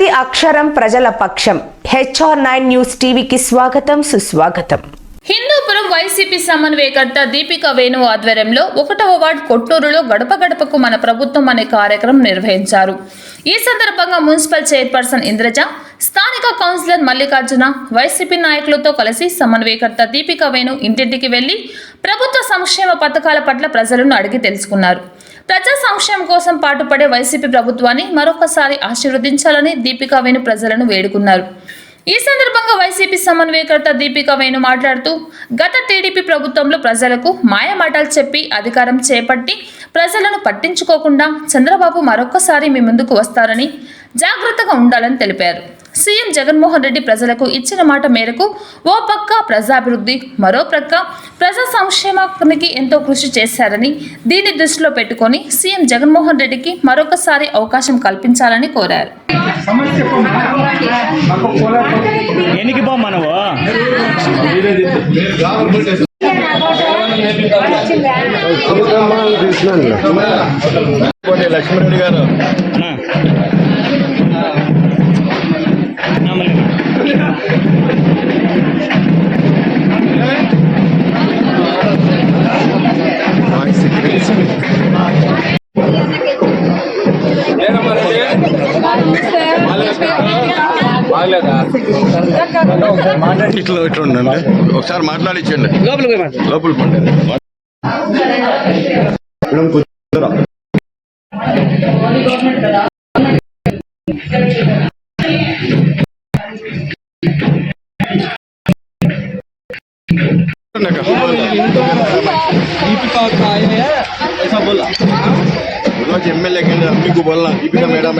ప్రతి అక్షరం ప్రజల పక్షం. హెచ్ఆర్ నైన్ న్యూస్ టీవీకి స్వాగతం సుస్వాగతం. హిందూపురం వైసీపీ సమన్వయకర్త దీపిక వేణు ఆధ్వర్యంలో ఒకటవ వార్డ్ కొట్టూరులో గడప గడపకు మన ప్రభుత్వం అనే కార్యక్రమం నిర్వహించారు. ఈ సందర్భంగా మున్సిపల్ చైర్పర్సన్ ఇంద్రజ స్థానిక కౌన్సిలర్ మల్లికార్జున వైసీపీ నాయకులతో కలిసి సమన్వయకర్త దీపిక వేణు ఇంటింటికి వెళ్ళి ప్రభుత్వ సంక్షేమ పథకాల పట్ల ప్రజలను అడిగి తెలుసుకున్నారు. ప్రజా సంక్షేమం కోసం పాటుపడే వైసీపీ ప్రభుత్వాన్ని మరొకసారి ఆశీర్వదించాలని దీపికా వేణు ప్రజలను వేడుకున్నారు. ఈ సందర్భంగా వైసీపీ సమన్వయకర్త దీపికా వేణు మాట్లాడుతూ గత టీడీపీ ప్రభుత్వంలో ప్రజలకు మాయమాటలు చెప్పి అధికారం చేపట్టి ప్రజలను పట్టించుకోకుండా చంద్రబాబు మరొక్కసారి మీ ముందుకు వస్తారని జాగ్రత్తగా ఉండాలని తెలిపారు. సీఎం జగన్మోహన్ రెడ్డి ప్రజలకు ఇచ్చిన మాట మేరకు ఓ పక్క ప్రజాభివృద్ధి మరో ప్రక్క ప్రజా సంక్షేమానికి ఎంతో కృషి చేశారని దీన్ని దృష్టిలో పెట్టుకొని సీఎం జగన్మోహన్ రెడ్డికి మరొకసారి అవకాశం కల్పించాలని కోరారు. ఎనికి నువ్వు లక్ష్మణరెడ్డి గారు ఇట్లా ఇట్లా ఉండండి ఒకసారి మాట్లాడించండి లోపలికి పండి మేడం కొంచెం రా. दीपिका का आए हैं ऐसा बोला रोज एमएलए के अम्मी को बोलना दीपिका मैडम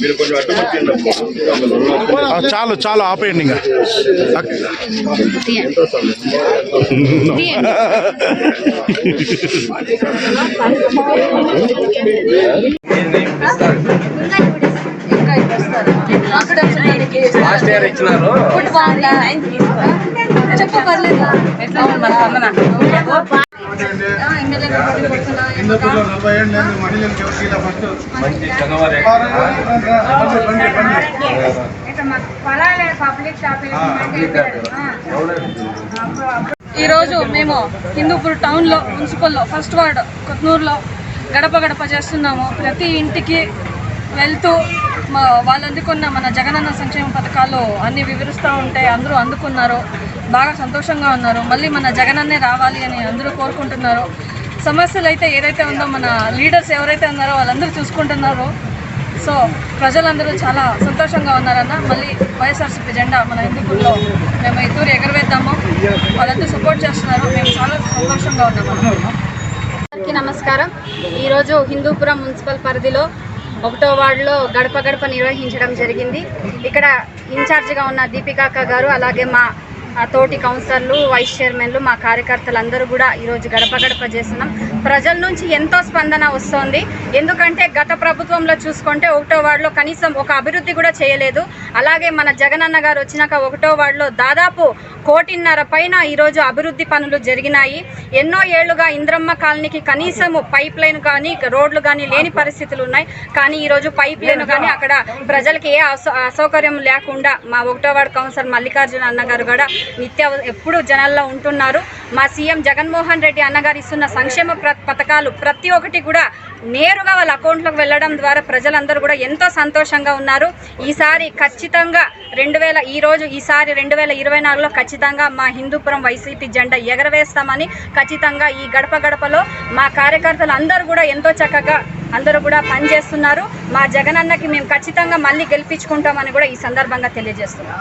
మీరు కొంచెం అడ్డం వచ్చింది చాలు చాలు ఆపేయండి ఇంకా. లాస్ట్ ఇయర్ ఇచ్చినారు చెప్పు పర్లేదు ఎట్లా ఉంది మన స్పందన హిందూపురంలో నలభై ఏళ్ళు నేను మహిళలకు ఎవరికి ఇలా ఫస్ట్ మంచి జనవరి ఈరోజు మేము హిందూపూర్ టౌన్లో మున్సిపల్లో ఫస్ట్ వార్డ్ కొత్నూరులో గడప గడప చేస్తున్నాము. ప్రతి ఇంటికి వెళ్తూ మా వాళ్ళు అందుకున్న మన జగనన్న సంక్షేమ పథకాలు అన్ని వివరిస్తూ ఉంటే అందరూ అందుకున్నారు. బాగా సంతోషంగా ఉన్నారు. మళ్ళీ మన జగనన్నే రావాలి అని అందరూ కోరుకుంటున్నారు. సమస్యలు అయితే ఏదైతే ఉందో మన లీడర్స్ ఎవరైతే ఉన్నారో వాళ్ళందరూ చూసుకుంటున్నారు. సో ప్రజలందరూ చాలా సంతోషంగా ఉన్నారన్న. మళ్ళీ వైఎస్ఆర్సీపీ జెండా మన హిందూపూర్లో మేము ఈ ఎగరవేద్దాము. వాళ్ళందరూ సపోర్ట్ చేస్తున్నారు. మేము చాలా సంతోషంగా ఉన్నాము. అందరికీ నమస్కారం. ఈరోజు హిందూపురం మున్సిపల్ పరిధిలో ఒకటో వార్డులో గడప గడప నిర్వహించడం జరిగింది. ఇక్కడ ఇన్ఛార్జిగా ఉన్న దీపికాక్క గారు అలాగే మా తోటి కౌన్సిలర్లు వైస్ చైర్మన్లు మా కార్యకర్తలు అందరూ కూడా ఈరోజు గడప గడప చేస్తున్నాం. ప్రజల నుంచి ఎంతో స్పందన వస్తోంది. ఎందుకంటే గత ప్రభుత్వంలో చూసుకుంటే ఒకటో వార్డులో కనీసం ఒక అభివృద్ధి కూడా చేయలేదు. అలాగే మన జగనన్న గారు వచ్చినాక ఒకటో వార్డులో దాదాపు కోటిన్నర పైన ఈరోజు అభివృద్ధి పనులు జరిగినాయి. ఎన్నో ఏళ్ళుగా ఇంద్రమ్మ కాలనీకి కనీసము పైప్ లైన్ కానీ రోడ్లు కానీ లేని పరిస్థితులు ఉన్నాయి. కానీ ఈరోజు పైప్ లైన్ కానీ అక్కడ ప్రజలకి ఏ అసౌ- అసౌకర్యం లేకుండా మా ఒకటో వార్డు కౌన్సిలర్ మల్లికార్జున అన్నగారు కూడా నిత్య ఎప్పుడు జనాల్లో ఉంటున్నారు. మా సీఎం జగన్మోహన్ రెడ్డి అన్నగారు ఇస్తున్న సంక్షేమ పథకాలు ప్రతి ఒక్కటి కూడా నేరుగా వాళ్ళ అకౌంట్లోకి వెళ్ళడం ద్వారా ప్రజలందరూ కూడా ఎంతో సంతోషంగా ఉన్నారు. ఈసారి ఖచ్చితంగా రెండు వేల ఈ రోజు ఈసారి రెండు వేల ఇరవై నాలుగులో ఖచ్చితంగా మా హిందూపురం వైసీపీ జెండా ఎగరవేస్తామని ఖచ్చితంగా ఈ గడప గడపలో మా కార్యకర్తలు అందరూ కూడా ఎంతో చక్కగా అందరూ కూడా పనిచేస్తున్నారు. మా జగనన్నకి మేము ఖచ్చితంగా మళ్ళీ గెలిపించుకుంటామని కూడా ఈ సందర్భంగా తెలియజేస్తున్నాం.